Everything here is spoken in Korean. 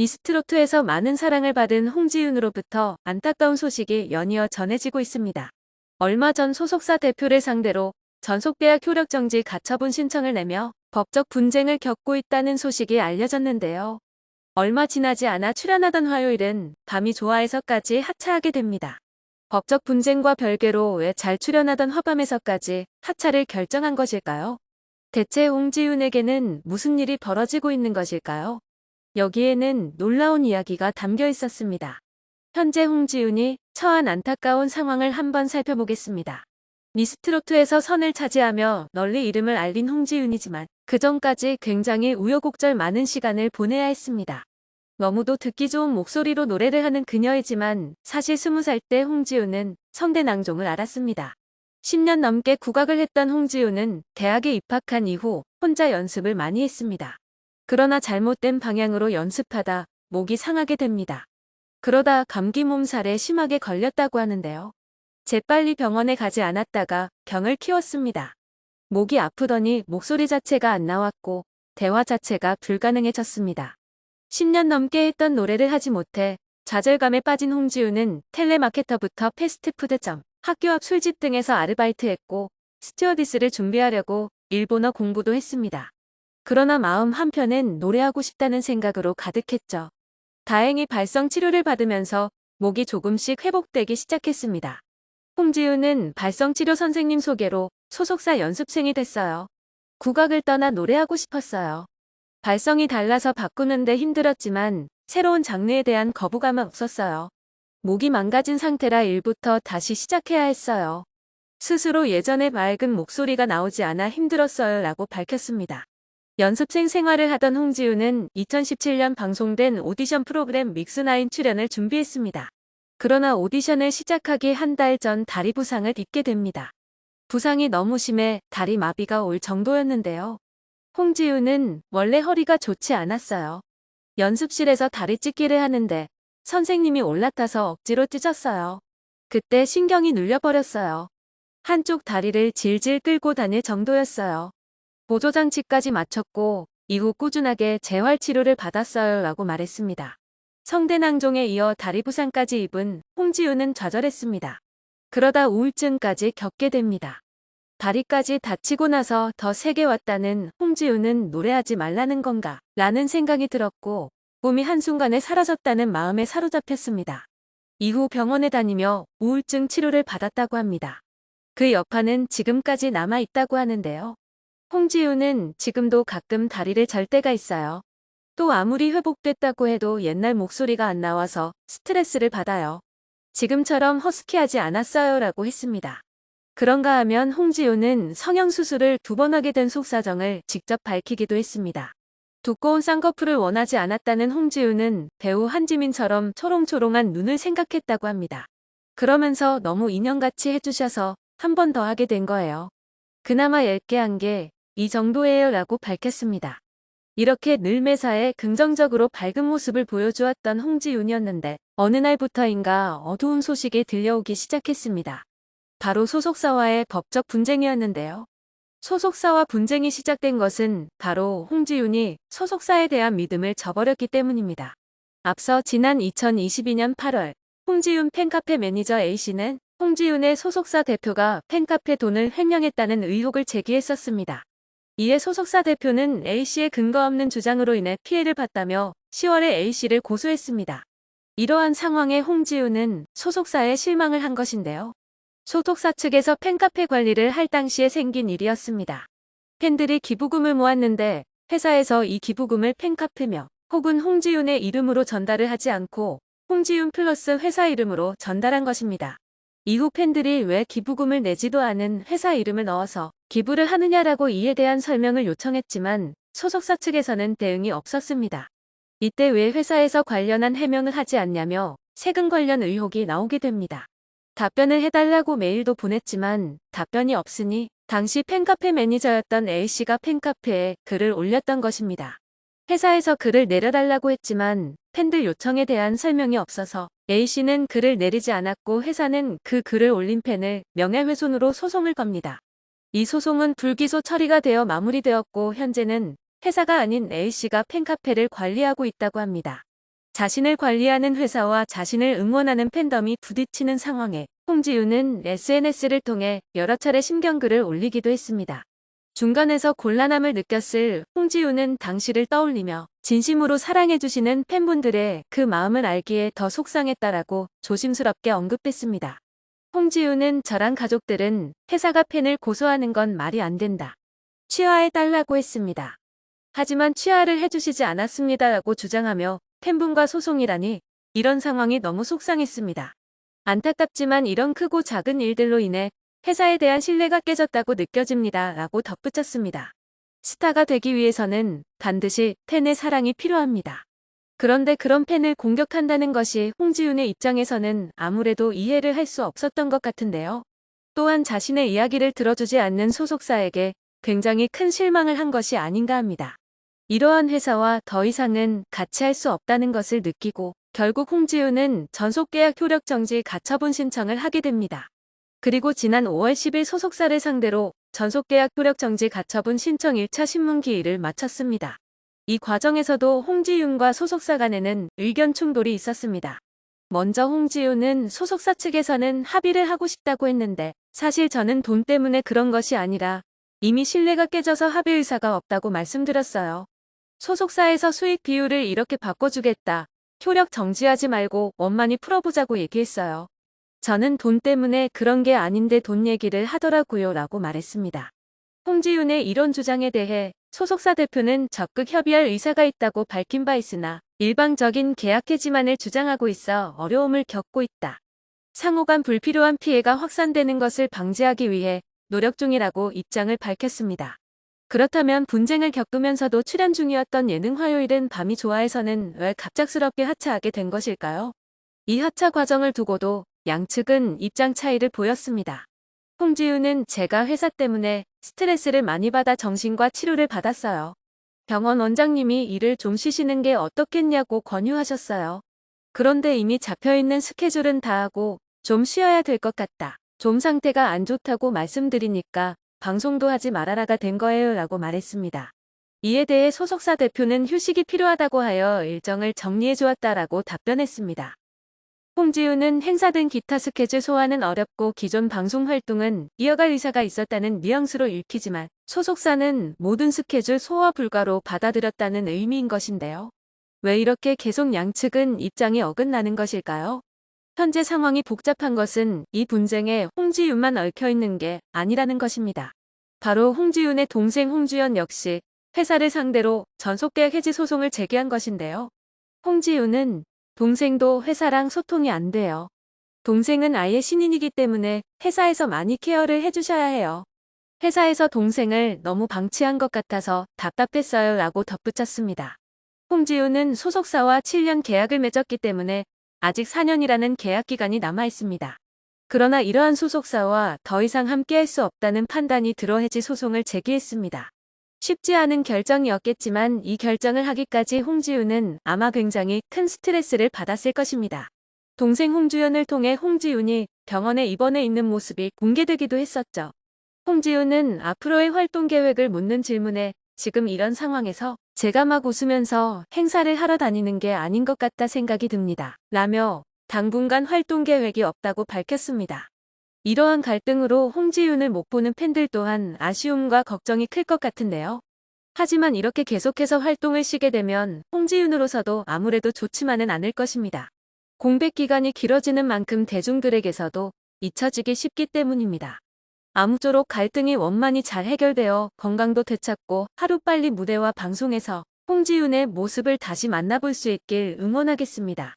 미스트로트에서 많은 사랑을 받은 홍지윤으로부터 안타까운 소식이 연이어 전해지고 있습니다. 얼마 전 소속사 대표를 상대로 전속계약 효력정지 가처분 신청을 내며 법적 분쟁을 겪고 있다는 소식이 알려졌는데요. 얼마 지나지 않아 출연하던 화요일은 밤이 좋아해서까지 하차하게 됩니다. 법적 분쟁과 별개로 왜 잘 출연하던 화밤에서까지 하차를 결정한 것일까요? 대체 홍지윤에게는 무슨 일이 벌어지고 있는 것일까요? 여기에는 놀라운 이야기가 담겨 있었습니다. 현재 홍지윤이 처한 안타까운 상황을 한번 살펴보겠습니다. 미스트로트에서 선을 차지하며 널리 이름을 알린 홍지윤이지만 그 전까지 굉장히 우여곡절 많은 시간을 보내야 했습니다. 너무도 듣기 좋은 목소리로 노래를 하는 그녀이지만 사실 20살 때 홍지윤은 성대낭종을 알았습니다. 10년 넘게 국악을 했던 홍지윤은 대학에 입학한 이후 혼자 연습을 많이 했습니다. 그러나 잘못된 방향으로 연습하다 목이 상하게 됩니다. 그러다 감기 몸살에 심하게 걸렸다고 하는데요. 재빨리 병원에 가지 않았다가 병을 키웠습니다. 목이 아프더니 목소리 자체가 안 나왔고 대화 자체가 불가능해졌습니다. 10년 넘게 했던 노래를 하지 못해 좌절감에 빠진 홍지우는 텔레마케터부터 패스트푸드점, 학교 앞 술집 등에서 아르바이트했고 스튜어디스를 준비하려고 일본어 공부도 했습니다. 그러나 마음 한편엔 노래하고 싶다는 생각으로 가득했죠. 다행히 발성 치료를 받으면서 목이 조금씩 회복되기 시작했습니다. 홍지우는 발성 치료 선생님 소개로 소속사 연습생이 됐어요. 국악을 떠나 노래하고 싶었어요. 발성이 달라서 바꾸는데 힘들었지만 새로운 장르에 대한 거부감은 없었어요. 목이 망가진 상태라 일부터 다시 시작해야 했어요. 스스로 예전의 맑은 목소리가 나오지 않아 힘들었어요 라고 밝혔습니다. 연습생 생활을 하던 홍지우는 2017년 방송된 오디션 프로그램 믹스나인 출연을 준비했습니다. 그러나 오디션을 시작하기 한 달 전 다리 부상을 입게 됩니다. 부상이 너무 심해 다리 마비가 올 정도였는데요. 홍지우는 원래 허리가 좋지 않았어요. 연습실에서 다리 찢기를 하는데 선생님이 올라타서 억지로 찢었어요. 그때 신경이 눌려버렸어요. 한쪽 다리를 질질 끌고 다닐 정도였어요. 보조장치까지 마쳤고 이후 꾸준하게 재활치료를 받았어요 라고 말했습니다. 성대낭종에 이어 다리 부상까지 입은 홍지우는 좌절했습니다. 그러다 우울증까지 겪게 됩니다. 다리까지 다치고 나서 더 세게 왔다는 홍지우는 노래하지 말라는 건가 라는 생각이 들었고 꿈이 한순간에 사라졌다는 마음에 사로잡혔습니다. 이후 병원에 다니며 우울증 치료를 받았다고 합니다. 그 여파는 지금까지 남아있다고 하는데요. 홍지우는 지금도 가끔 다리를 절 때가 있어요. 또 아무리 회복됐다고 해도 옛날 목소리가 안 나와서 스트레스를 받아요. 지금처럼 허스키하지 않았어요 라고 했습니다. 그런가 하면 홍지우는 성형수술을 두 번 하게 된 속사정을 직접 밝히기도 했습니다. 두꺼운 쌍꺼풀을 원하지 않았다는 홍지우는 배우 한지민처럼 초롱초롱한 눈을 생각했다고 합니다. 그러면서 너무 인형같이 해주셔서 한 번 더 하게 된 거예요. 그나마 얇게 한 게 이 정도예요 라고 밝혔습니다. 이렇게 늘 매사에 긍정적으로 밝은 모습을 보여주었던 홍지윤이었는데 어느 날부터인가 어두운 소식이 들려오기 시작했습니다. 바로 소속사와의 법적 분쟁이었는데요. 소속사와 분쟁이 시작된 것은 바로 홍지윤이 소속사에 대한 믿음을 저버렸기 때문입니다. 앞서 지난 2022년 8월 홍지윤 팬카페 매니저 A씨는 홍지윤의 소속사 대표가 팬카페 돈을 횡령했다는 의혹을 제기했었습니다. 이에 소속사 대표는 A씨의 근거 없는 주장으로 인해 피해를 봤다며 10월에 A씨를 고소했습니다. 이러한 상황에 홍지윤은 소속사에 실망을 한 것인데요. 소속사 측에서 팬카페 관리를 할 당시에 생긴 일이었습니다. 팬들이 기부금을 모았는데 회사에서 이 기부금을 팬카페며 혹은 홍지윤의 이름으로 전달을 하지 않고 홍지윤 플러스 회사 이름으로 전달한 것입니다. 이후 팬들이 왜 기부금을 내지도 않은 회사 이름을 넣어서 기부를 하느냐라고 이에 대한 설명을 요청했지만 소속사 측에서는 대응이 없었습니다. 이때 왜 회사에서 관련한 해명을 하지 않냐며 세금 관련 의혹이 나오게 됩니다. 답변을 해달라고 메일도 보냈지만 답변이 없으니 당시 팬카페 매니저였던 A씨가 팬카페에 글을 올렸던 것입니다. 회사에서 글을 내려달라고 했지만 팬들 요청에 대한 설명이 없어서 A씨는 글을 내리지 않았고 회사는 그 글을 올린 팬을 명예훼손으로 소송을 겁니다. 이 소송은 불기소 처리가 되어 마무리되었고 현재는 회사가 아닌 A씨가 팬카페를 관리하고 있다고 합니다. 자신을 관리하는 회사와 자신을 응원하는 팬덤이 부딪히는 상황에 홍지윤은 SNS를 통해 여러 차례 심경글을 올리기도 했습니다. 중간에서 곤란함을 느꼈을 홍지윤은 당시를 떠올리며 진심으로 사랑해주시는 팬분들의 그 마음을 알기에 더 속상했다라고 조심스럽게 언급했습니다. 홍지윤은 저랑 가족들은 회사가 팬을 고소하는 건 말이 안 된다. 취하해달라고 했습니다. 하지만 취하를 해주시지 않았습니다라고 주장하며 팬분과 소송이라니 이런 상황이 너무 속상했습니다. 안타깝지만 이런 크고 작은 일들로 인해 회사에 대한 신뢰가 깨졌다고 느껴집니다. 라고 덧붙였습니다. 스타가 되기 위해서는 반드시 팬의 사랑이 필요합니다. 그런데 그런 팬을 공격한다는 것이 홍지윤의 입장에서는 아무래도 이해를 할 수 없었던 것 같은데요. 또한 자신의 이야기를 들어주지 않는 소속사에게 굉장히 큰 실망을 한 것이 아닌가 합니다. 이러한 회사와 더 이상은 같이 할 수 없다는 것을 느끼고 결국 홍지윤은 전속계약 효력 정지 가처분 신청을 하게 됩니다. 그리고 지난 5월 10일 소속사를 상대로 전속계약 효력 정지 가처분 신청 1차 신문 기일을 마쳤습니다. 이 과정에서도 홍지윤과 소속사 간에는 의견 충돌이 있었습니다. 먼저 홍지윤은 소속사 측에서는 합의를 하고 싶다고 했는데 사실 저는 돈 때문에 그런 것이 아니라 이미 신뢰가 깨져서 합의 의사가 없다고 말씀드렸어요. 소속사에서 수익 비율을 이렇게 바꿔주겠다. 효력 정지하지 말고 원만히 풀어보자고 얘기했어요. 저는 돈 때문에 그런 게 아닌데 돈 얘기를 하더라고요 라고 말했습니다. 홍지윤의 이런 주장에 대해 소속사 대표는 적극 협의할 의사가 있다고 밝힌 바 있으나 일방적인 계약 해지만을 주장하고 있어 어려움을 겪고 있다. 상호 간 불필요한 피해가 확산되는 것을 방지하기 위해 노력 중이라고 입장을 밝혔습니다. 그렇다면 분쟁을 겪으면서도 출연 중이었던 예능 화요일은 밤이 좋아해서는 왜 갑작스럽게 하차하게 된 것일까요? 이 하차 과정을 두고도 양측은 입장 차이를 보였습니다. 홍지윤은 제가 회사 때문에 스트레스를 많이 받아 정신과 치료를 받았어요. 병원 원장님이 일을 좀 쉬시는 게 어떻겠냐고 권유하셨어요. 그런데 이미 잡혀있는 스케줄은 다 하고 좀 쉬어야 될 것 같다. 좀 상태가 안 좋다고 말씀드리니까 방송도 하지 말아라가 된 거예요 라고 말했습니다. 이에 대해 소속사 대표는 휴식이 필요하다고 하여 일정을 정리해 주었다라고 답변했습니다. 홍지윤은 행사 등 기타 스케줄 소화는 어렵고 기존 방송 활동은 이어갈 의사가 있었다는 뉘앙스로 읽히지만 소속사는 모든 스케줄 소화 불가로 받아들였다는 의미인 것인데요. 왜 이렇게 계속 양측은 입장이 어긋나는 것일까요? 현재 상황이 복잡한 것은 이 분쟁에 홍지윤만 얽혀있는 게 아니라는 것입니다. 바로 홍지윤의 동생 홍주연 역시 회사를 상대로 전속계약 해지 소송을 제기한 것인데요. 홍지윤은 동생도 회사랑 소통이 안 돼요. 동생은 아예 신인이기 때문에 회사에서 많이 케어를 해주셔야 해요. 회사에서 동생을 너무 방치한 것 같아서 답답했어요 라고 덧붙였습니다. 홍지우는 소속사와 7년 계약을 맺었기 때문에 아직 4년이라는 계약 기간이 남아 있습니다. 그러나 이러한 소속사와 더 이상 함께할 수 없다는 판단이 들어 해지 소송을 제기했습니다. 쉽지 않은 결정이었겠지만 이 결정을 하기까지 홍지윤은 아마 굉장히 큰 스트레스를 받았을 것입니다. 동생 홍주연을 통해 홍지윤이 병원에 입원해 있는 모습이 공개되기도 했었죠. 홍지윤은 앞으로의 활동 계획을 묻는 질문에 지금 이런 상황에서 제가 막 웃으면서 행사를 하러 다니는 게 아닌 것 같다 생각이 듭니다. 라며 당분간 활동 계획이 없다고 밝혔습니다. 이러한 갈등으로 홍지윤을 못 보는 팬들 또한 아쉬움과 걱정이 클 것 같은데요. 하지만 이렇게 계속해서 활동을 쉬게 되면 홍지윤으로서도 아무래도 좋지만은 않을 것입니다. 공백 기간이 길어지는 만큼 대중들에게서도 잊혀지기 쉽기 때문입니다. 아무쪼록 갈등이 원만히 잘 해결되어 건강도 되찾고 하루빨리 무대와 방송에서 홍지윤의 모습을 다시 만나볼 수 있길 응원하겠습니다.